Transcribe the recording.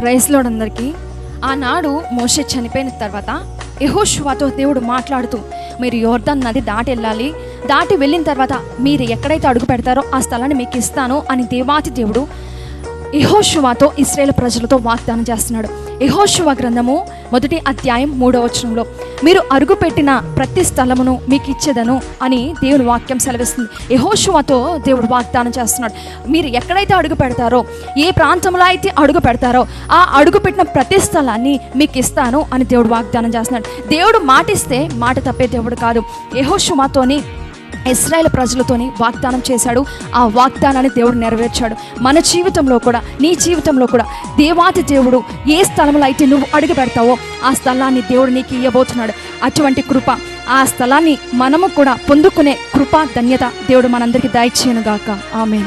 ప్రైస్లోడ్ అందరికీ. ఆనాడు మోషే చనిపోయిన తర్వాత యెహోషువతో దేవుడు మాట్లాడుతూ మీరు యోర్ధన్ నది దాటి వెళ్ళాలి. దాటి వెళ్ళిన తర్వాత మీరు ఎక్కడైతే అడుగు పెడతారో ఆ స్థలాన్ని మీకు ఇస్తాను అని దేవాతి దేవుడు యెహోషువతో ఇస్రాయేల్ ప్రజలతో వాగ్దానం చేస్తున్నాడు. యెహోషువ గ్రంథము మొదటి అధ్యాయం మూడవ వచనంలో మీరు అరుగుపెట్టిన ప్రతి స్థలమును మీకు ఇచ్చేదను అని దేవుని వాక్యం సెలవిస్తుంది. యహోషువాతో దేవుడు వాగ్దానం చేస్తున్నాడు. మీరు ఎక్కడైతే అడుగు పెడతారో ఏ ప్రాంతంలో అయితే అడుగు పెడతారో ఆ అడుగు పెట్టిన ప్రతి స్థలాన్ని మీకు ఇస్తాను అని దేవుడు వాగ్దానం చేస్తున్నాడు. దేవుడు మాటిస్తే మాట తప్పే దేవుడు కాదు. యహోషువాతోని ఇస్రాయల్ ప్రజలతోని వాగ్దానం చేశాడు. ఆ వాగ్దానాన్ని దేవుడు నెరవేర్చాడు. మన జీవితంలో కూడా నీ జీవితంలో కూడా దేవాతి దేవుడు ఏ స్థలంలో అయితే నువ్వు అడుగు పెడతావో ఆ స్థలాన్ని దేవుడు నీకు ఇవ్వబోతున్నాడు అటువంటి కృప ఆ స్థలాన్ని మనము కూడా పొందుకునే కృప ధన్యత దేవుడు మనందరికీ దయచేయనుగాక. ఆమె